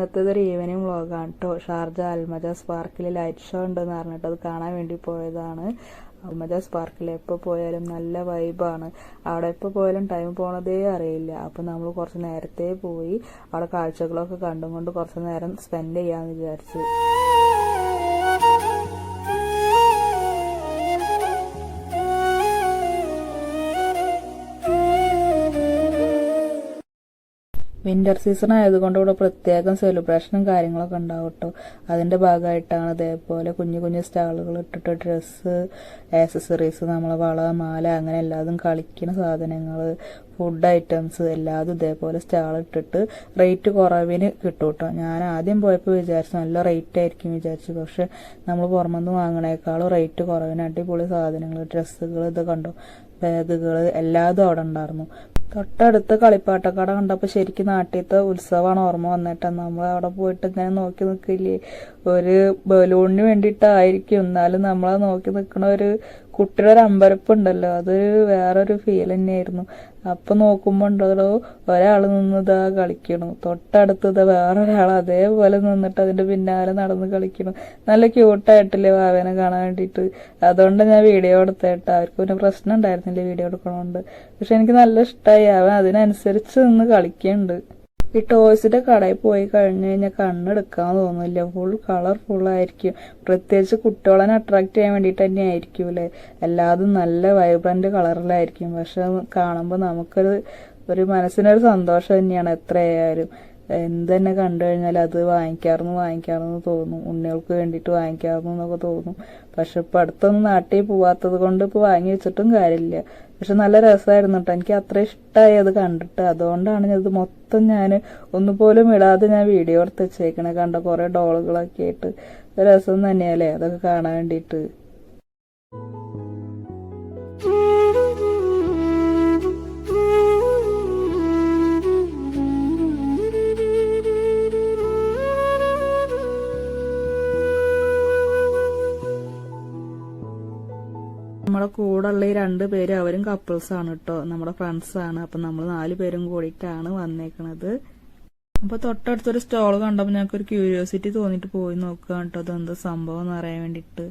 ഇന്നത്തേത് ഒരു ഈവനിങ് വ്ളോഗാണ് കേട്ടോ ഷാർജ അൽമജാസ് പാർക്കിൽ ലൈറ്റ് ഷോ ഉണ്ടെന്ന് പറഞ്ഞിട്ട് അത് കാണാൻ വേണ്ടി പോയതാണ്. അൽമജാസ് പാർക്കിൽ എപ്പോൾ പോയാലും നല്ല വൈബാണ് അവിടെ എപ്പോൾ പോയാലും ടൈം പോണതേ അറിയില്ല. അപ്പം നമ്മൾ കുറച്ച് നേരത്തെ പോയി. അവിടെ കാഴ്ചകളൊക്കെ കണ്ടും കൊണ്ട് കുറച്ച് നേരം സ്പെൻഡ് ചെയ്യാമെന്ന് വിചാരിച്ചു. വിന്റർ സീസൺ ആയതുകൊണ്ട് ഇവിടെ പ്രത്യേകം സെലിബ്രേഷനും കാര്യങ്ങളൊക്കെ ഉണ്ടാവും കേട്ടോ അതിന്റെ ഭാഗമായിട്ടാണ് ഇതേപോലെ കുഞ്ഞു കുഞ്ഞു സ്റ്റാളുകൾ ഇട്ടിട്ട് ഡ്രസ്സ് ആക്സസറീസ് നമ്മളെ വള മാല അങ്ങനെ എല്ലാതും കളിക്കുന്ന സാധനങ്ങൾ ഫുഡ് ഐറ്റംസ് എല്ലാതും ഇതേപോലെ സ്റ്റാൾ ഇട്ടിട്ട് റേറ്റ് കുറവിന് കിട്ടും കേട്ടോ ഞാൻ ആദ്യം പോയപ്പോൾ വിചാരിച്ചു നല്ല റേറ്റ് ആയിരിക്കും വിചാരിച്ചു. പക്ഷെ നമ്മൾ പുറമെന്ന് വാങ്ങണേക്കാളും റേറ്റ് കുറവിന് അടിപൊളി സാധനങ്ങൾ ഡ്രസ്സുകൾ ഇത് കണ്ടു? ബാഗുകൾ എല്ലാതും അവിടെ ഉണ്ടായിരുന്നു. തൊട്ടടുത്ത് കളിപ്പാട്ടക്കട കണ്ടപ്പോൾ ശരിക്കും നാട്ടിലത്തെ ഉത്സവമാണ് ഓർമ്മ വന്നിട്ട്. നമ്മൾ അവിടെ പോയിട്ട് ഇങ്ങനെ നോക്കി നിൽക്കില്ലേ ഒരു ബലൂണിന് വേണ്ടിയിട്ടായിരിക്കും. എന്നാലും നമ്മളെ നോക്കി നിൽക്കണ ഒരു കുട്ടിയുടെ ഒരു അമ്പരപ്പുണ്ടല്ലോ. അതൊരു വേറൊരു ഫീൽ തന്നെയായിരുന്നു. അപ്പൊ നോക്കുമ്പോ ഉണ്ടല്ലോ ഒരാൾ നിന്നതാ കളിക്കണു. തൊട്ടടുത്ത് ഇതാ വേറൊരാൾ അതേപോലെ നിന്നിട്ട് അതിന്റെ പിന്നാലെ നടന്ന് കളിക്കണു. നല്ല ക്യൂട്ടായിട്ടില്ലേ വാവേനെ കാണാൻ വേണ്ടിയിട്ട്. അതുകൊണ്ട് ഞാൻ വീഡിയോ എടുത്തേട്ടാ. അവർക്ക് പിന്നെ പ്രശ്നം ഉണ്ടായിരുന്നില്ല വീഡിയോ എടുക്കണോണ്ട്. പക്ഷെ എനിക്ക് നല്ല ഇഷ്ടമായി അവൻ അതിനനുസരിച്ച് നിന്ന് കളിക്കുന്നുണ്ട് ഈ ടോയ്സിന്റെ കടയിൽ പോയി കഴിഞ്ഞു കഴിഞ്ഞാൽ കണ്ണെടുക്കാൻ തോന്നില്ല ഫുൾ കളർഫുൾ ആയിരിക്കും. പ്രത്യേകിച്ച് കുട്ടികളെ അട്രാക്ട് ചെയ്യാൻ വേണ്ടിയിട്ട് തന്നെ ആയിരിക്കും അല്ലെ എല്ലാതും നല്ല വൈബ്രന്റ് കളറിലായിരിക്കും പക്ഷെ കാണുമ്പോൾ നമുക്കൊരു ഒരു മനസ്സിനൊരു സന്തോഷം തന്നെയാണ് എത്രയായാലും. എന്ത് തന്നെ കണ്ടു കഴിഞ്ഞാൽ അത് വാങ്ങിക്കാറെന്ന് വാങ്ങിക്കാറെന്ന് തോന്നും. ഉണ്ണികൾക്ക് വേണ്ടിയിട്ട് വാങ്ങിക്കാറുന്നു എന്നൊക്കെ തോന്നും. പക്ഷെ ഇപ്പൊ അടുത്തൊന്നും നാട്ടിൽ പോവാത്തത് കൊണ്ട് ഇപ്പൊ വാങ്ങി വെച്ചിട്ടും കാര്യമില്ല. പക്ഷെ നല്ല രസമായിരുന്നു കേട്ടോ. എനിക്ക് അത്ര ഇഷ്ടമായി അത് കണ്ടിട്ട്. അതുകൊണ്ടാണ് ഞാൻ ഇത് മൊത്തം ഞാൻ ഒന്നുപോലും ഇടാതെ ഞാൻ വീഡിയോ എടുത്ത് വെച്ചേക്കണേ. കണ്ട കുറേ ഡോളുകളൊക്കെ ആയിട്ട്. രസം തന്നെയല്ലേ? അതൊക്കെ കാണാൻ വേണ്ടിയിട്ട്. നമ്മുടെ കൂടെ ഉള്ള ഈ രണ്ട് പേര് അവരും കപ്പിൾസ് ആണ് കേട്ടോ നമ്മുടെ ഫ്രണ്ട്സ് ആണ്. അപ്പൊ നമ്മൾ നാല് പേരും കൂടിയിട്ടാണ് വന്നേക്കണത്. അപ്പൊ തൊട്ടടുത്തൊരു സ്റ്റോൾ കണ്ടപ്പോൾ ഞങ്ങൾക്ക് ഒരു ക്യൂരിയോസിറ്റി തോന്നിട്ട് പോയി നോക്കുക കേട്ടോ അതെന്താ സംഭവം എന്ന് അറിയാൻ വേണ്ടിയിട്ട്.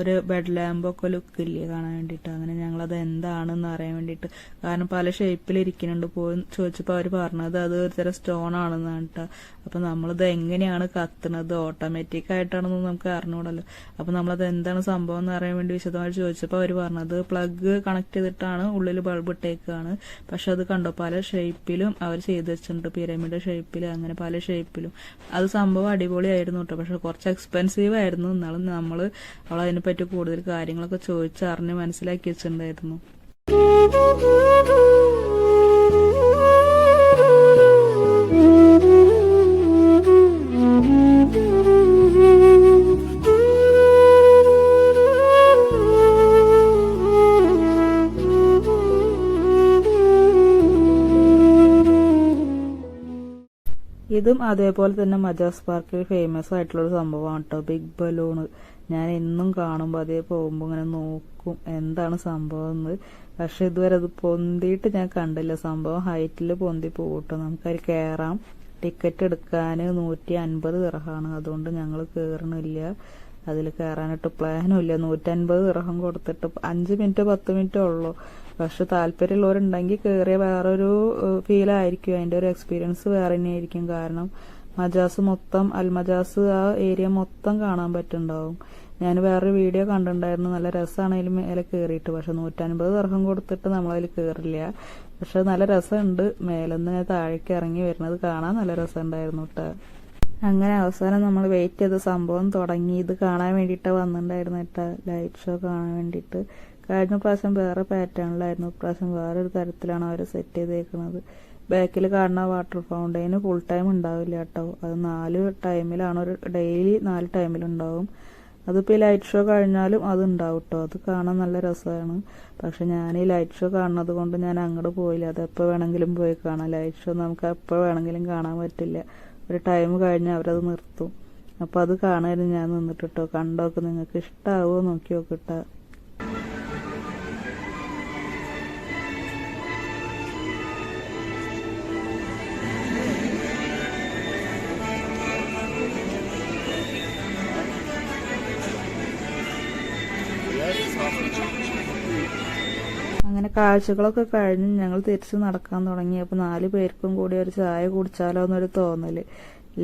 ഒരു ബെഡ് ലാമ്പൊക്കെ ലുക്ക് ഇല്ലേ കാണാൻ വേണ്ടിയിട്ട്. അങ്ങനെ ഞങ്ങൾ അത് എന്താണെന്ന് അറിയാൻ വേണ്ടിയിട്ട്. കാരണം പല ഷേപ്പിൽ ഇരിക്കുന്നുണ്ട്. പോയി ചോദിച്ചപ്പോൾ അവർ പറഞ്ഞത് അത് ഒരു തരം സ്റ്റോൺ ആണെന്നാണ് കേട്ടോ അപ്പൊ നമ്മളിത് എങ്ങനെയാണ് കത്തുന്നത്? ഓട്ടോമാറ്റിക് ആയിട്ടാണെന്ന് നമുക്ക് അറിഞ്ഞൂടല്ലോ. അപ്പൊ നമ്മളത് എന്താണ് സംഭവം എന്ന് അറിയാൻ വേണ്ടി വിശദമായിട്ട് ചോദിച്ചപ്പോൾ അവർ പറഞ്ഞത് പ്ലഗ് കണക്ട് ചെയ്തിട്ടാണ് ഉള്ളിൽ ബൾബ് ഇട്ടേക്കാണ്. പക്ഷെ അത് കണ്ടോ പല ഷേപ്പിലും അവർ ചെയ്ത് വെച്ചിട്ടുണ്ട്. പിരമിഡ് ഷേപ്പിൽ അങ്ങനെ പല ഷേപ്പിലും അത് സംഭവം അടിപൊളിയായിരുന്നു കേട്ടോ പക്ഷെ കുറച്ച് എക്സ്പെൻസീവ് ആയിരുന്നു. എന്നാലും നമ്മൾ അവൾ അതിനെപ്പറ്റി കൂടുതൽ കാര്യങ്ങളൊക്കെ ചോദിച്ചറിഞ്ഞ് മനസ്സിലാക്കി വെച്ചിട്ടുണ്ടായിരുന്നു. ഇതും അതേപോലെ തന്നെ മജാസ് പാർക്കിൽ ഫേമസ് ആയിട്ടുള്ള ഒരു സംഭവമാണ് കേട്ടോ ബിഗ് ബലൂണ് ഞാൻ എന്നും കാണുമ്പോൾ അതേ പോകുമ്പോൾ ഇങ്ങനെ നോക്കും. എന്താണ് സംഭവം എന്ന്. പക്ഷെ ഇതുവരെ അത് പൊന്തിയിട്ട് ഞാൻ കണ്ടില്ല. സംഭവം ഹൈറ്റിൽ പൊന്തി പോകട്ടോ നമുക്കതിൽ കയറാം ടിക്കറ്റ് എടുക്കാൻ നൂറ്റി അൻപത് ഇറഹാണ് അതുകൊണ്ട് ഞങ്ങൾ കയറണില്ല അതിൽ കയറാനായിട്ട് പ്ലാനും ഇല്ല. നൂറ്റൻപത് ഇറഹം കൊടുത്തിട്ട് അഞ്ച് മിനിറ്റ് പത്ത് മിനിറ്റേ ഉള്ളൂ. പക്ഷെ താല്പര്യമുള്ളവരുണ്ടെങ്കിൽ കയറിയ വേറൊരു ഫീലായിരിക്കും അതിന്റെ ഒരു എക്സ്പീരിയൻസ് വേറെ തന്നെയായിരിക്കും. കാരണം മജാസ് മൊത്തം അൽമജാസ് ആ ഏരിയ മൊത്തം കാണാൻ പറ്റുന്നുണ്ടാവും. ഞാൻ വേറൊരു വീഡിയോ കണ്ടിട്ടുണ്ടായിരുന്നു. നല്ല രസമാണെങ്കിലും മേലെ കയറിയിട്ട് പക്ഷെ നൂറ്റൻപത് ദർഹം കൊടുത്തിട്ട് നമ്മളതിൽ കയറില്ല പക്ഷെ നല്ല രസമുണ്ട്. മേലെന്ന് താഴേക്ക് ഇറങ്ങി വരുന്നത് കാണാൻ നല്ല രസമുണ്ടായിരുന്നു കേട്ടോ അങ്ങനെ അവസാനം നമ്മൾ വെയിറ്റ് ചെയ്ത സംഭവം തുടങ്ങി. ഇത് കാണാൻ വേണ്ടിയിട്ട് വന്നിട്ടുണ്ടായിരുന്നു കേട്ടോ. ലൈറ്റ് ഷോ കാണാൻ വേണ്ടിയിട്ട്. കഴിഞ്ഞ പ്രാവശ്യം വേറെ പാറ്റേണിലായിരുന്നു ഇപ്രാവശ്യം വേറൊരു തരത്തിലാണ് അവർ സെറ്റ് ചെയ്തേക്കുന്നത് ബാക്കിൽ കാണുന്ന വാട്ടർ ഫൗണ്ടെയിന് ഫുൾ ടൈം ഉണ്ടാവില്ല കേട്ടോ. അത് നാല് ടൈമിലാണ് ഒരു ഡെയിലി നാല് ടൈമിലുണ്ടാവും അതിപ്പോൾ ഈ ലൈറ്റ് ഷോ കഴിഞ്ഞാലും അത് ഉണ്ടാവും കേട്ടോ. അത് കാണാൻ നല്ല രസമാണ്. പക്ഷെ ഞാൻ ഈ ലൈറ്റ് ഷോ കാണുന്നത് കൊണ്ട് ഞാൻ അങ്ങോട്ട് പോയില്ല. അത് എപ്പോൾ വേണമെങ്കിലും പോയി കാണാം. ലൈറ്റ് ഷോ നമുക്ക് എപ്പോൾ വേണമെങ്കിലും കാണാൻ പറ്റില്ല. ഒരു ടൈം കഴിഞ്ഞ് അവരത് നിർത്തും. അപ്പോൾ അത് കാണാനും ഞാൻ നിന്നിട്ട് കേട്ടോ കണ്ടോക്ക് നിങ്ങൾക്ക് ഇഷ്ടാവോ? നോക്കി നോക്കിട്ടാ കാഴ്ചകളൊക്കെ കഴിഞ്ഞ് ഞങ്ങൾ തിരിച്ച് നടക്കാൻ തുടങ്ങി. അപ്പോൾ നാല് പേർക്കും കൂടി ഒരു ചായ കുടിച്ചാലോ എന്നൊരു തോന്നൽ.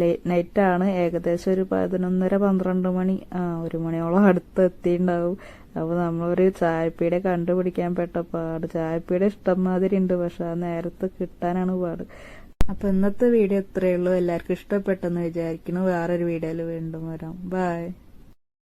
ലേറ്റ് നൈറ്റ് ആണ്. ഏകദേശം ഒരു പതിനൊന്നര പന്ത്രണ്ട് മണി ആ ഒരു മണിയോളം അടുത്ത് എത്തിയിട്ടുണ്ടാവും. അപ്പോൾ നമ്മളൊരു ചായപ്പീടെ കണ്ടുപിടിക്കാൻ പെട്ട പാട് ചായപ്പീടെ ഇഷ്ടം മാതിരി ഉണ്ട് പക്ഷെ ആ നേരത്ത് കിട്ടാനാണ് പാട്. അപ്പൊ ഇന്നത്തെ വീഡിയോ ഇത്രയേ എല്ലാവർക്കും ഇഷ്ടപ്പെട്ടെന്ന് വിചാരിക്കുന്നു. വേറൊരു വീഡിയോയിൽ വീണ്ടും വരാം. ബൈ